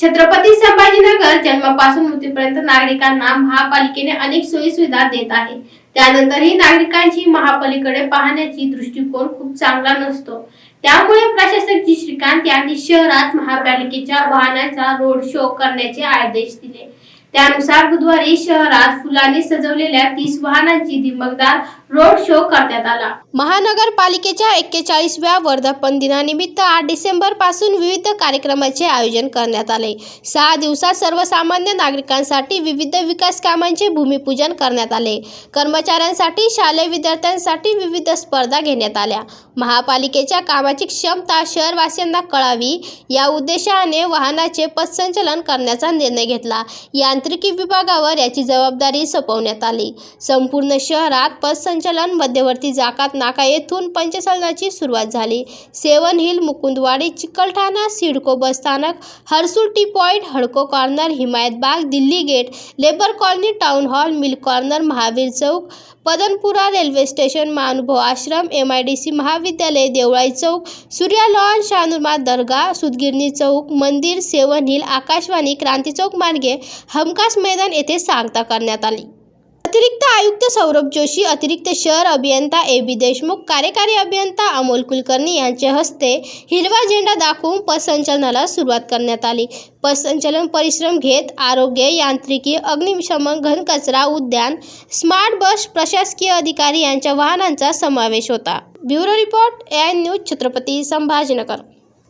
छत्रपती संभाजीनगर जन्मापासून मृत्यूपर्यंत नागरिकांना महापालिकेने अनेक सोयी सुविधा देत आहे. त्यानंतरही नागरिकांची महापालिकेकडे पाहण्याची दृष्टिकोन खूप चांगला नसतो. त्यामुळे प्रशासक जी श्रीकांत यांनी शहरात महापालिकेच्या वाहनाचा रोड शो करण्याचे आदेश दिले. त्यानुसार बुधवारी शहरात फुलांनी सजवलेल्या तीस वाहनांची दिमकदार रोड शो करण्यात आला. महानगरपालिकेच्या एक्केचाळीसव्या वर्धापन दिनानिमित्त आठ डिसेंबरपासून विविध कार्यक्रमाचे आयोजन करण्यात आले. सहा दिवसात सर्वसामान्य नागरिकांसाठी विविध विकास कामांचे भूमिपूजन करण्यात आले. कर्मचाऱ्यांसाठी शालेय विद्यार्थ्यांसाठी विविध स्पर्धा घेण्यात आल्या. महापालिकेच्या कामाची क्षमता शहरवासियांना कळावी या उद्देशाने वाहनाचे पथसंचलन करण्याचा निर्णय घेतला. यांत्रिकी विभागावर याची जबाबदारी सोपवण्यात आली. संपूर्ण शहरात पथसंचलन मध्यवर्ती जाकात नाका येथून पंचसलनाची सुरुवात झाली. Seven hill Mukundwadi Chikalthana CIDCO bus स्थानक हर्सुल टी पॉईंट हडको corner Himayatbagh Delhi gate labour colony town hall mill corner Mahavir Chowk पदनपुरा railway station Mahanubhav Ashram M I D C महाविद्यालय देवळाई चौक सूर्या लॉन शानुरमा दर्गा सुदगिरणी चौक मंदिर सेवन हिल आकाशवाणी क्रांती चौक मार्गे हमखास मैदान येथे सांगता करण्यात आली. अतिरिक्त आयुक्त सौरभ जोशी अतिरिक्त शहर अभियंता ए बी देशमुख कार्यकारी अभियंता अमोल कुलकर्णी यांच्या हस्ते हिरवा झेंडा दाखवून पथसंचलनाला सुरुवात करण्यात आली. पथसंचलन परिश्रम घेत आरोग्य यांत्रिकी अग्निशमन घनकचरा उद्यान स्मार्ट बस प्रशासकीय अधिकारी यांच्या वाहनांचा समावेश होता. Bureau report A I news Chhatrapati Sambhajinagar.